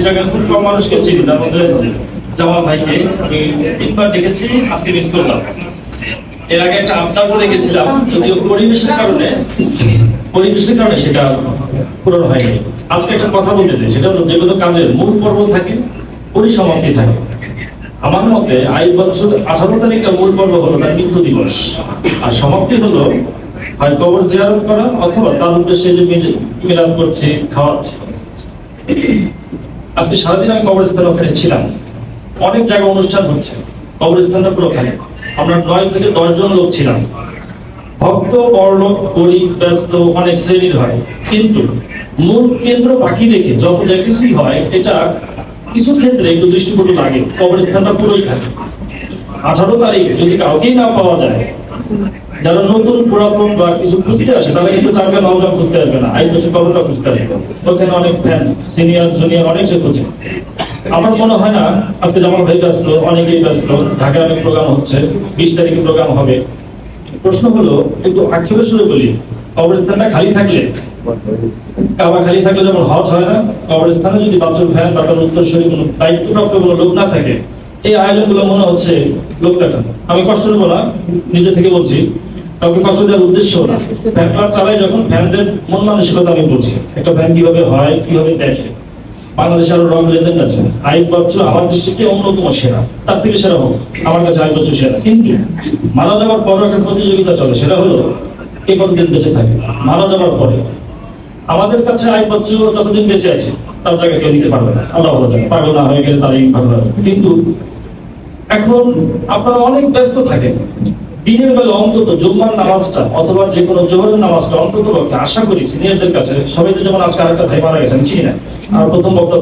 সেটাকে খুব কম মানুষকে চিনি, তার মধ্যে জামাল ভাইকে আমি তিনবার দেখেছি, আজকে মিস করলাম। এর আগে একটা আবদার করে গেছিলাম যদিও পরিবেশের কারণে পরিবেশের কারণে সেটা পূরণ হয়নি। আজকে একটা কথা বলতে চাই, সেটা হলো যেগুলো কাজের মূল পর্ব থাকে, পরিসমাপ্তি থাকে। আমার মতে আই বছর আঠারো তারিখটা মূল পর্ব হলো তার মৃত্যু দিবস। আর সমাপ্তি হলো হয় কবর জিয়ারত করা অথবা তার উদ্দেশ্যে যে মিল- মিলাদ করছে, খাওয়াচ্ছে। আজকে সারাদিন আমি কবরস্থান ওখানে ছিলাম। অনেক জায়গায় অনুষ্ঠান হচ্ছে। কবরস্থানটা পুরো ওখানে আমরা নয় থেকে দশ জন লোক ছিলাম। ভক্ত বর্ণ গরিব, ব্যস্ত অনেক শ্রেণির হয়। কিন্তু মূল কেন্দ্র বাকি রেখে যত যা কিছুই হয়, এটা কিছু ক্ষেত্রে একটু দৃষ্টিকটু লাগে। কবরস্থানটা পুরোই থাকে আঠারো তারিখ যদি কাউকেই না পাওয়া যায়, যারা নতুন পুরাতন বা কিছু খুঁজতে আসে, তারা কিন্তু চারকে নজন খুঁজতে আসবে না, আইন বছর কবরটা খুঁজতে আসবে। ওখানে অনেক ফ্যান সিনিয়র জুনিয়র অনেক সে খুঁজে। আমার মনে হয় না, আজকে যেমন ভাই ব্যস্ত, অনেকেই ব্যস্ত, ঢাকায় অনেক প্রোগ্রাম হচ্ছে, বিশ তারিখে প্রোগ্রাম হবে। প্রশ্ন হলো, একটু আক্ষেপের সুরে বলি কবরস্থানটা খালি থাকলে? কাবা খালি থাকলে যেমন হজ হয় না কবরস্থানে যদি বাচ্চুর ফ্যান বা তার উত্তরসূরি কোনো দায়িত্বপ্রাপ্ত কোনো লোক না থাকে এই আয়োজনগুলো মনে হচ্ছে লোক দেখানো আমি কষ্ট নেব না, নিজে থেকে বলছি। কাউকে কষ্ট দেওয়ার উদ্দেশ্য না। ফ্যান ক্লাব চালাই যখন ফ্যানদের মন মানসিকতা আমি বলছি। একটা ফ্যান কীভাবে হয়, কীভাবে দেখে? বাংলাদেশে আরও রং লেজেন্ড আছে। আমার দৃষ্টিতে অন্যতম সেরা। তার থেকে সেরা হোক, আমার কাছে আইব সেরা। কিন্তু মারা যাওয়ার পরও একটা প্রতিযোগিতা চলে, সেটা হলো কে কতদিন বেঁচে থাকে? মারা যাওয়ার পরে। আমাদের কাছে আইব বচ্চ যতদিন বেঁচে আছে তার জায়গা কেউ নিতে পারবে না, আল্লাহ পাগল না হয়ে গেলে কিন্তু এখন আপনারা অনেক ব্যস্ত থাকেন, দিনের বেলা অন্তত জুম্মার নামাজটা অথবা যে কোনো জোহরের নামাজটা অন্তত আশা করি সিনিয়রদের কাছে, সবাই তো যেমন আজকে আরেকটা ভাই মারা গেছেন চিনি না। আর প্রথম বক্তা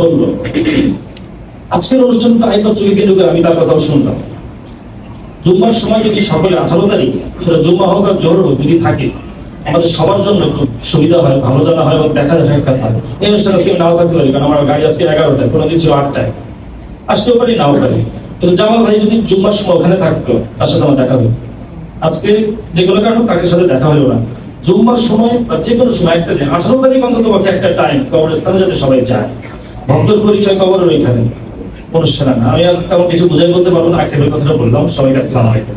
আজকের অনুষ্ঠানটা আইবা চুরি কেন্দ্র আমি তার কথাও শুনলাম। জুম্মার সময় যদি সকলে আঠারো তারিখ, সেটা জুম্মা হোক আর জোহর হোক যদি থাকে আমাদের সবার জন্য একটু সুবিধা হয়, ভালো জানা হয় এবং দেখা দেখা একটা থাকে এই অনুষ্ঠান আজকে নাও থাকতে পারি, কারণ আমার গাড়ি আজকে এগারোটায়, কোনো দিন ছিল আটটায়। আসতেও পারি, নাও পারি। কিন্তু জামাল ভাই যদি জুম্মার সময় ওখানে থাকতো, তার সাথে আমার দেখা হতো। আজকে যে কোনো কারণ তাদের সাথে দেখা হলো না। জুম্মার সময় বা যে কোনো সময়, একটা দিন, আঠারো তারিখ অন্তত পক্ষে একটা টাইম কবরস্থানে যাতে সবাই যায়। ভক্তর পরিচয় কবরের ওইখানে অনুষ্ঠানে আমি আর তেমন কিছু বুঝাই বলতে পারব না আক্ষেপের কথাটা বললাম, সবাইকে আসসালাম আলাইকুম।